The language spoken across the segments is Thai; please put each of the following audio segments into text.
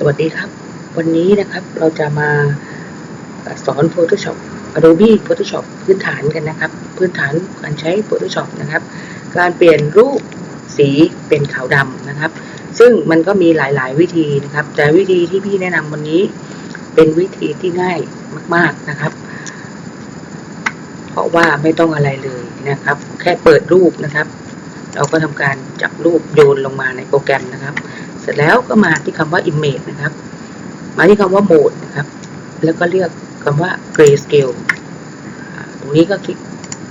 สวัสดีครับ วันนี้นะครับเราจะมาสอน Photoshop Adobe Photoshop พื้นฐานกันนะครับ พื้นฐานการใช้ Photoshop นะครับ การเปลี่ยนรูปสีเป็นขาวดำนะครับ ซึ่งมันก็มีหลายๆ วิธีนะครับ แต่วิธีที่พี่แนะนำวันนี้เป็นวิธีที่ง่ายมาก ๆนะครับ เพราะว่าไม่ต้องอะไรเลยนะครับ แค่เปิดรูปนะครับ เราก็ทำการจับรูปโยนลงมาในโปรแกรมนะครับ ร็จแล้วก็มาที่คำว่า image นะครับ มาที่คำว่า mode นะครับ แล้วก็เลือกคำว่า grayscale ตรงนี้ก็คลิก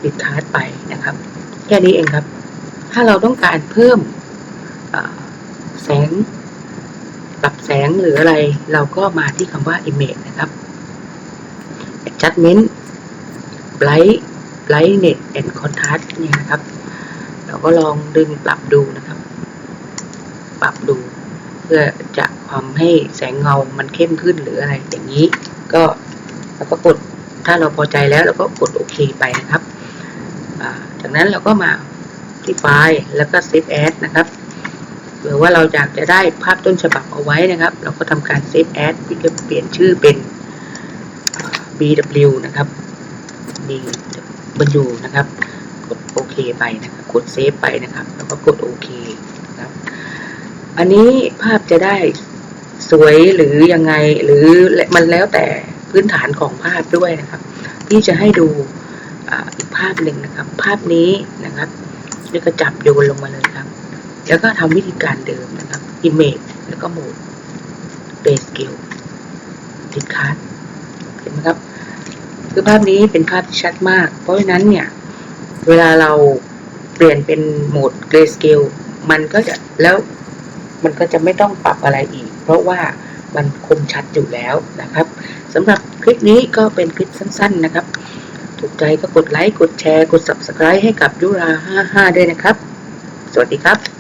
ปิดคาร์ดไปนะครับ แค่นี้เองครับ ถ้าเราต้องการเพิ่มแสงปรับแสงหรืออะไร เราก็มาที่คำว่า image นะครับ adjustment bright brightness and contrast เนี่ยนะครับ เราก็ลองดึงปรับดูนะครับ ปรับดู เพื่อจะทำให้แสงเงามันเข้มขึ้นหรืออะไรอย่างนี้ ก็เราก็กดถ้าเราพอใจแล้วเราก็กดโอเคไปนะครับจากนั้นเราก็มาที่ไฟล์แล้วก็ save as นะครับหรือว่าเราอยากจะได้ภาพต้นฉบับเอาไว้นะครับ เราก็ทำการ save as ที่จะเปลี่ยนชื่อเป็น bw นะครับ bw นะครับ กดโอเคไปนะครับ กดเซฟไปนะครับ แล้วก็กดโอเค อันนี้ภาพจะได้สวยหรือยังไงหรือมันแล้วแต่พื้นฐานของภาพด้วยนะครับ ที่จะให้ดูอีกภาพหนึ่งนะครับ ภาพนี้นะครับนี่ก็จับโยนลงมาเลยครับ แล้วก็ทำวิธีการเดิมนะครับ image แล้วก็โหมด grayscale ติดคัดเห็นไหมครับ คือภาพนี้เป็นภาพที่ชัดมาก เพราะฉะนั้นเนี่ย เวลาเราเปลี่ยนเป็นโหมด grayscale มันก็จะแล้ว มันก็จะไม่ต้องปรับอะไรอีก เพราะว่ามันคมชัดอยู่แล้วนะครับสำหรับคลิปนี้ก็เป็นคลิปสั้น ๆ นะครับ ถูกใจก็กดไลค์ กดแชร์ กด subscribe ให้กับยุรา55ด้วยนะครับ สวัสดีครับ